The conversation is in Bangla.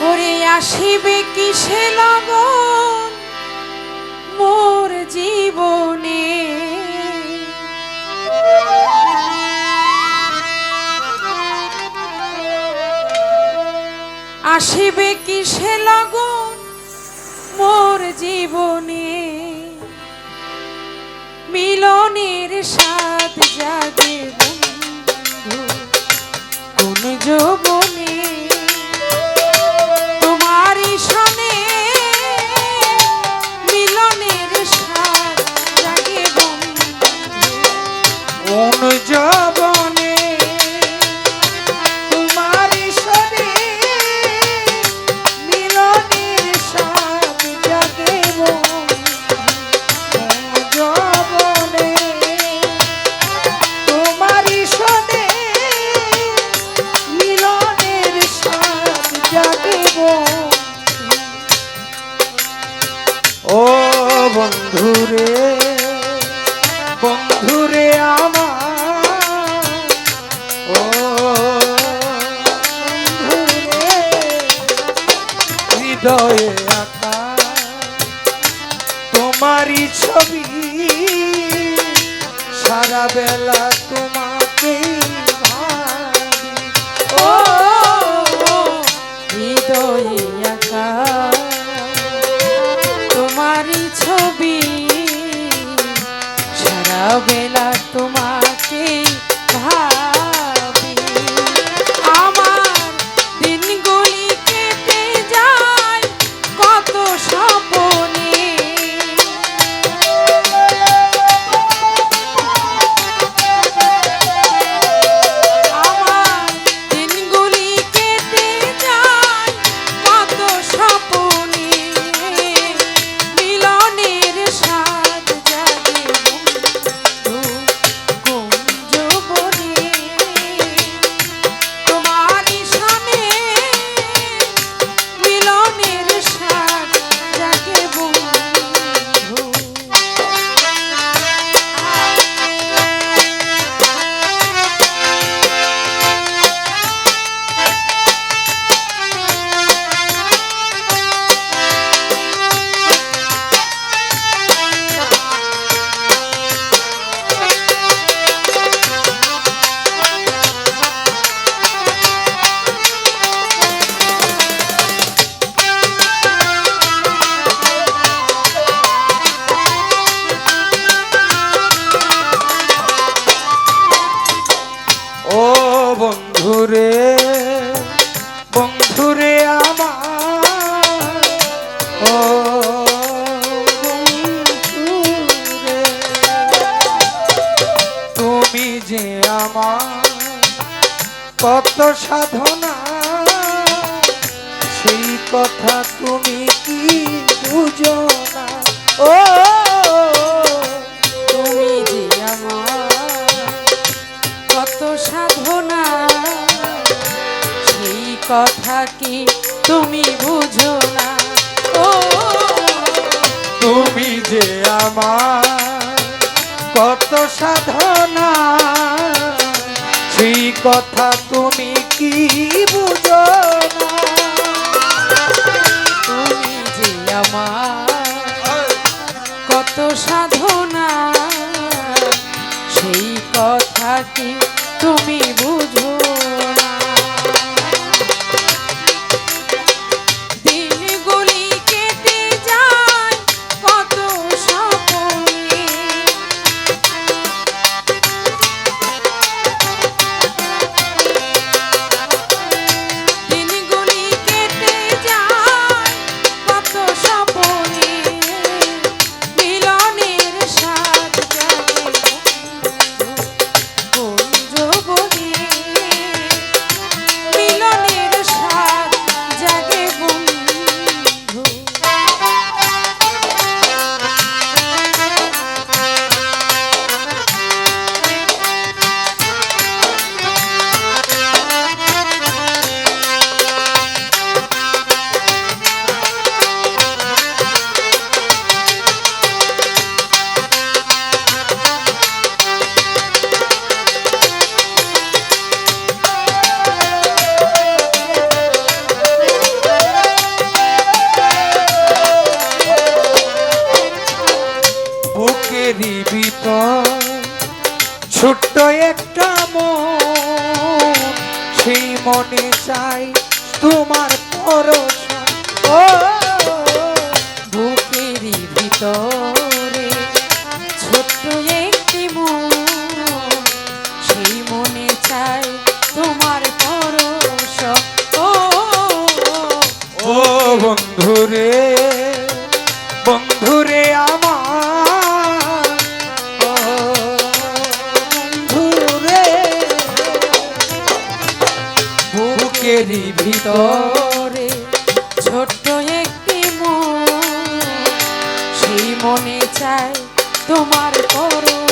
ওরে আসিবে কিসে লগন মোর জীবনে? আসিবে কিসে লগন মোর জীবনে? মিলনের সাথ জাগে বেলা তোমাকে কত সাধনা। সেই কথা তুমি কি বুঝো না? ও, তুমি যে আমার কত সাধনা। সেই কথা কি তুমি বুঝো না? ও, তুমি যে আমার কত সাধনা। সেই কথা তুমি কি বুঝো তুমি যে আমার কত সাধনা সেই কথা কি তুমি বুঝো ছোট্ট একটা সেই মনে চাই তোমার পরশ ও বুকেরই ভিতরে ছোট্ট একটি মন, সেই মনে চাই তোমার পরশ ও বন্ধুরে। ভিতর ছোট্ট একটি মন সেই মনে চাই তোমার পরশ